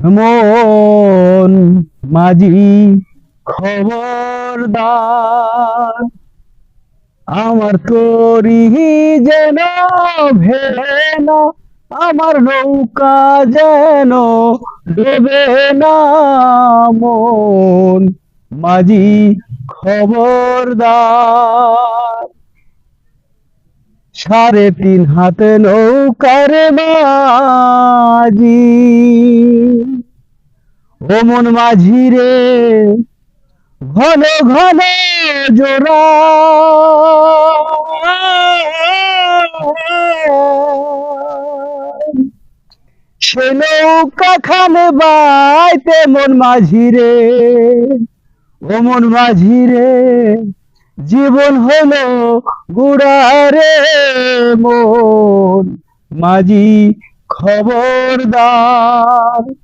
মন মাঝি খবরদার। আমার তরি যেন ভেবে না আমার নৌকা যেন ডোবে না মন মাঝি খবরদার। সাড়ে তিন হাতে নৌকার মাঝি ও মন মাঝি রে। ঘন ঘন জোড়া। সে নৌকা খানে বাইতে মন মাঝি রে। ও মন মাঝি রে, জীবন হলো গুড়ারে মন মাঝি খবরদার।